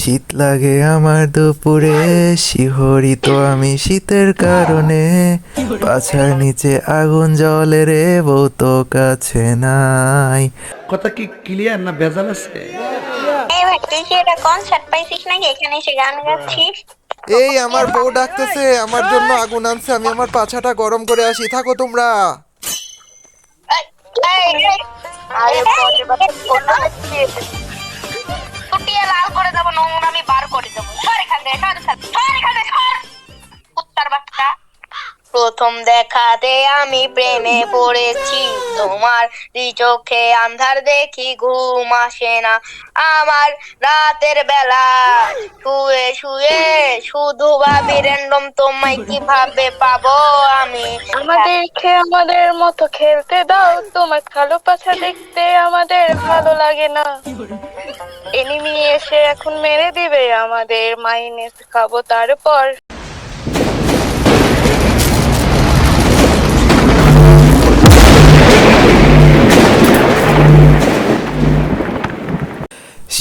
শীত লাগে আমার দুপুরে শিহরিত আমি শীতের কারণে পাছার নিচে আগুন জ্বলে রে বউ তো কাছে নাই কথা কি ক্লিয়ার না ভেজাল আছে এই তুই কি এটা কনসার্ট পাইছিস নাকি এখানে এসে গান গাচ্ছিস এই আমার বউ ডাকতেছে আমার জন্য আগুন আনছে আমি আমার পাছাটা গরম করে আসি থাকো তোমরা এই, এই, বাবা, ফুটিয়ে লাল করে দেবো নোংরা আমি বার করে দেবো সর এখান থেকে, সর এখান থেকে, সর। কুত্তার বাচ্চা প্রথম দেখাতে আমি প্রেমে পড়েছি। তোমার চোখে আন্ধার দেখি ঘুম আসে না। আমার রাতের বেলা শুয়ে শুয়ে শুধু ভাবি র্যান্ডম তোমায় কীভাবে পাবো আমি? আমাদেরকে আমাদের মতো খেলতে দাও। তোমার কালো পাছা দেখতে আমাদের ভালো লাগে না। এনিমি এসে এখন মেরে দিবে আমাদের মাইনেস খাব তারপর।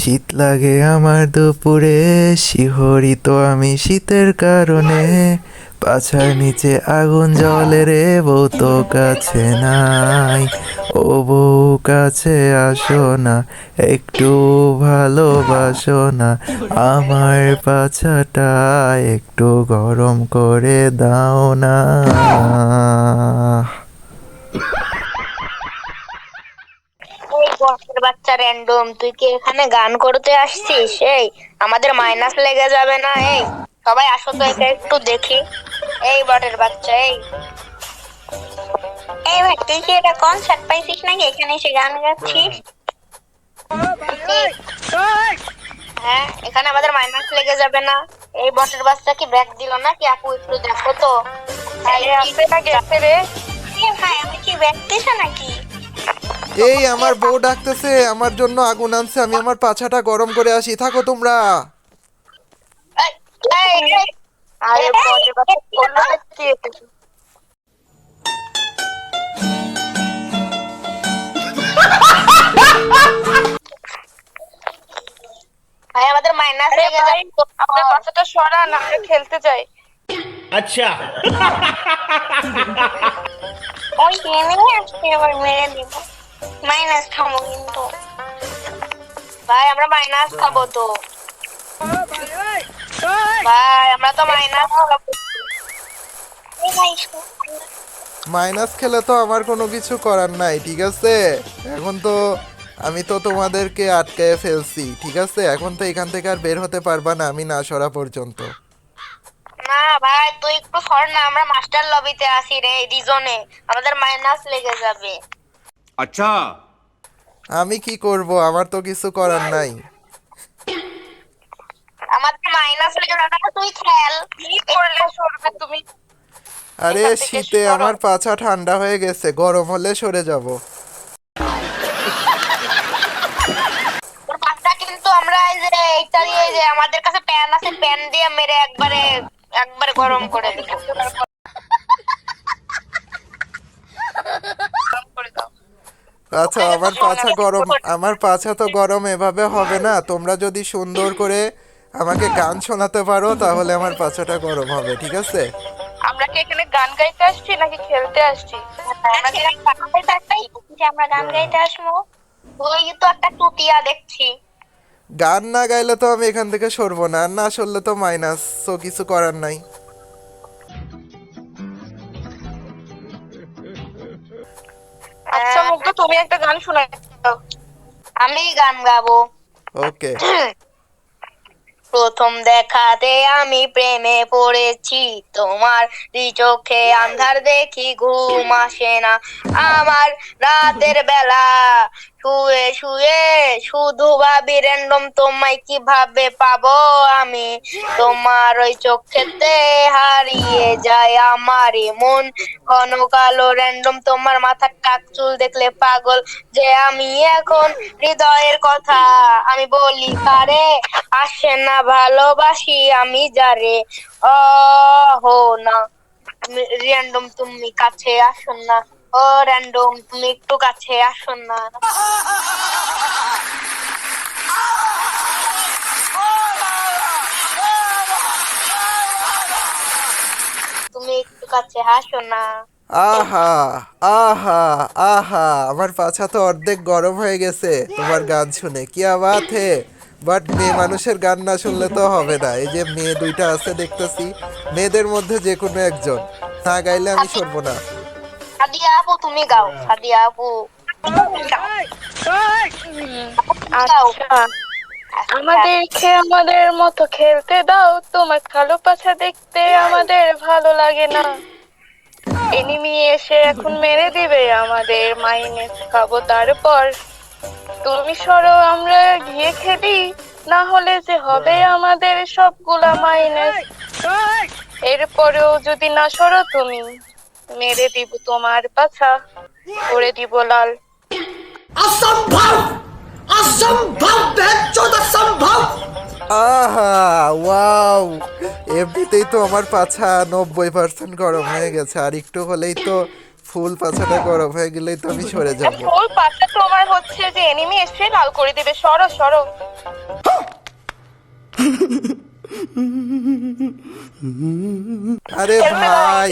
শীত লাগে আমার দুপুরে শিহরিত আমি শীতের কারণে। পাছার নিচে আগুন জ্বলে রে, বউ তো কাছে নাই। ও বউ কাছে আসো না, একটু ভালোবাসো না। আমার পাছাটা একটু গরম করে দাও না। এই বাচ্চা র্যান্ডম তুই কি এখানে গান করতে আসছিস? এই আমাদের মাইনাস লেগে যাবে না এই। সবাই আসো তো একে একটু দেখি। এই বটের বাচ্চা এই। এই ভাই তুই কি এটা কনসার্ট পাইছিস নাকি? এখানে এসে গান গাচ্ছিস? হ্যাঁ এখানে আমাদের মাইনাস লেগে যাবে না। এই বটের বাচ্চা কি ব্যাগ দিল না কি আপু একটু দেখো তো। ভাই, না গেছে রে? ভাই আমি কি ব্যাগ দিছো নাকি? এই আমার বউ ডাকতেছে আমার জন্য আগুন আনছে আমি আমার পাছাটা গরম করে আসি। থাকো তোমরা? ভাই আমাদের মাইনাস ভাই, যাবে আপনার পাছাটা সরান আমরা খেলতে যাই। ওই এমনি আজকে আবার মেরে দিব। মাইনাস খাব কিন্তু। ভাই আমরা মাইনাস খাব তো। ভাই আমরা তো মাইনাস খাব। মাইনাস খেলে তো আমার কোনো কিছু করার নাই ঠিক আছে? এখন তো আমি তো তোমাদেরকে আটকায় ফেলছি ঠিক আছে? এখন তো এখান থেকে আর বের হতে পারবা না আমি না সরা পর্যন্ত। না ভাই তুই একটু সর না আমরা মাস্টার লবিতে আসি রে রিজনে আমাদের মাইনাস লেগে যাবে। আচ্ছা। আমি কি করব? আমার তো কিছু করার নাই। আরে শীতে আমার পাছা ঠান্ডা হয়ে গেছে। গরম হলে সরে যাব। তোর পাছটা কিন্তু আমরা এই যে এইটা দিয়ে যে আমাদের কাছে প্যান আছে প্যান দিয়ে মেরে একবারে একবারে গরম করে দিই আচ্ছা আমার পাছা গরম আমার পাছা তো গরম এভাবে হবে না। তোমরা যদি সুন্দর করে আমাকে গান শোনাতে পারো তাহলে আমার পাছাটা গরম হবে ঠিক আছে? আমরা কি এখানে গান গাইতে আসছি নাকি খেলতে আসছি? আমরা গান গাইতে আসছি? যে আমরা গান গাইতে আসব। ওই তো একটা টুটিয়া দেখছি। গান না গাইলে তো আমি এখান থেকে সরবো না আর না সরলে তো মাইনাস তো কিছু করার নাই। আচ্ছা মুগ্ধ তুমি একটা গান শোনাও। আমি গান গাবো। ওকে। প্রথম দেখাতে আমি প্রেমে পড়েছি তোমার চোখে আন্ধার দেখি ঘুম আসে না। আমার রাতের বেলা শুয়ে শুয়ে, শুধু ভাবি র্যান্ডম তোমায় কীভাবে পাবো আমি? তোমার ওই চোখেতে হারিয়ে যায় আমার মন। ঘন কালো র্যান্ডম তোমার মাথার টাক চুল দেখলে পাগল যে আমি এখন। হৃদয়ের কথা আমি বলি কারে আসে না ভালোবাসি আমি যারে। অ হো না র্যান্ডম তুমি কাছে আসো না। ও র্যান্ডম তুমি একটু কাছে আসুন না। তুমি একটু কাছে আসো না। আহা আহা আহা, আমার পাছা তো অর্ধেক গরম হয়ে গেছে। তোমার গান শুনে কি আবাত হে? বাট মেয়ে মানুষের গান না শুনলে তো হবে না। এই যে মেয়ে দুইটা আছে দেখতেছি, মেয়েদের মধ্যে যে কোনো একজন। না গাইলে আমি শুনব না। সাদিয়া আপু তুমি গাও সাদিয়া আপু আচ্ছা। আমাদেরকে আমাদের মতো খেলতে দাও তোমার কালো পাছা দেখতে আমাদের ভালো লাগে না। এনিমি এসে এখন মেরে দিবে আমাদের মাইনেস খাব তারপর। তুমি সরো আমরা গিয়ে খেলি না হলে যে হবে আমাদের সবগুলা মাইনাস। এরপরেও যদি না সরো তুমি মেরে দিব তোমার পাছা। করে দিব লাল। আহা ওয়াও! এমনিতেই তো আমার পাছা নব্বই পার্সেন্ট গরম হয়ে গেছে। আর একটু হলেই তো ফুল পাছাটা গরম হয়ে গেলেই তো আমি সরে যাব। ফুল পাতা তোমার হচ্ছে যে এনিমি এসে লাল করে দিবে। সরো সরো। আরে ভাই!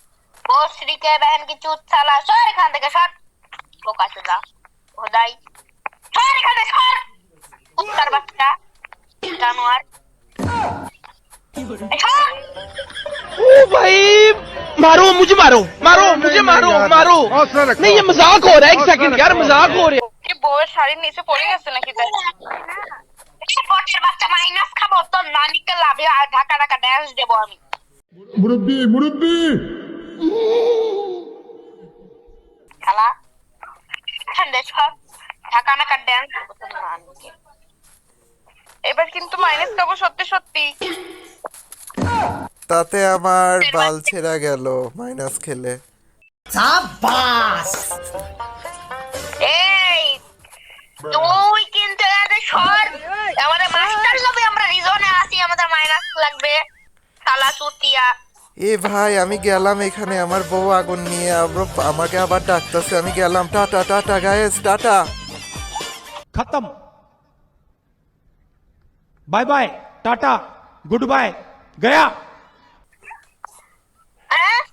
भोसड़ी के मतलब पान शोर भोसड़ी के बहन की चूत साला शोर खान देगा शोर वो का सुधा खुदाई शोर खान दे शोर उत्तर बच्चा जानवर शोर ओ भाई मारो मुझे मारो मारो मुझे मारो मारो नहीं ये मजाक हो रहा है एक सेकंड यार मजाक हो रहा है কি বউয়ের শাড়ির নিচে পড়ে গেছে নাকি দেখ এই বটের বাচ্চা মাইনাস খাবো তোর নানিকে লাভে আর ঢাকা ঢাকা ড্যান্স দেবো আমি মুরব্বী মুরব্বী খেলা ঢাকা ড্যান্স এবার কিন্তু মাইনাস খাব সত্যি সত্যি তাতে আমার বাল ছেঁড়া গেল মাইনাস খেলে। এই তুই কিন্তু এদের সর আমাদের মাস্টার লবে আমরা রিজনে আসি আমাদের মাইনাস লাগবে। সালা সুতিয়া এ ভাই আমি গেলাম এখানে আমার বউ আগুন নিয়ে আবার আমাকে আবার ডাকতেছে আমি গেলাম। Tata tata guys tata. খতম। Bye bye tata goodbye গয়া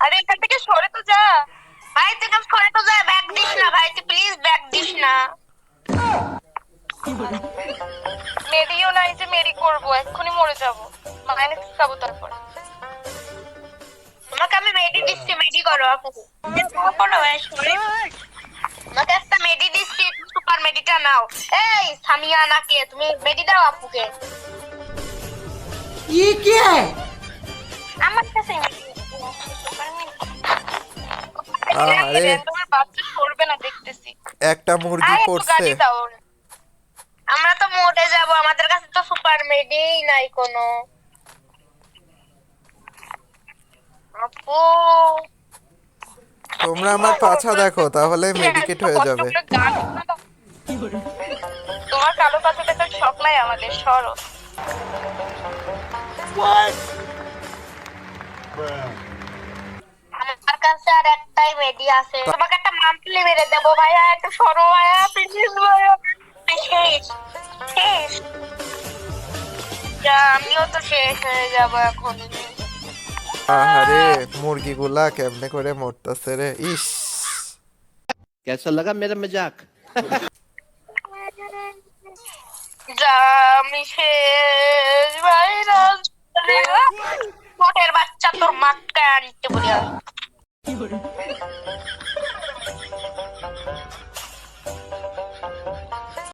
আরে এখান থেকে সরে তো যা। ভাই তুই কাজ সরে তো যা ব্যাগ দিস না ভাই তুই প্লিজ ব্যাগ দিস না। মেরিও নাই যে মেরি করব এক্ষুনি মরে যাব। মাইনে খাব তারপর। মেডি দিচ্ছি মেডি করো একটা মেডি দিচ্ছি সুপার মেডিটা নাও। এই সামিয়া নাকে তুমি মেডি দাও আপুকে। আমার কাছে আরে। তোমার বাচ্চা সরবে না দেখতেছি। একটা মুরগি পড়ছে। আমরা তো মোটে যাব আমাদের কাছে তো সুপার মেডি নাই কোনো আপু তোমরা আমার পাছা দেখো, তাহলে মেডিকেট হয়ে যাবে। তোমার কালো পাতা দেখার শখ নাই আমাদের, সরো। আমার কাছে আর একটাই মেডি আছে। তোমাকে একটা মান্থলি মেরে দেবো ভাইয়া, একটু সরো ভাইয়া প্লিজ ভাইয়া। শেষ শেষ আমিও তো শেষ হয়ে যাব এখন। আহারে মুরগিগুলা কেমনে করে মরতাছে রে? ইস। কেসা লাগা মেরা মজাক? আমি শেষ ভাইরাস। বাচ্চা তোর মাকে আনতে বলি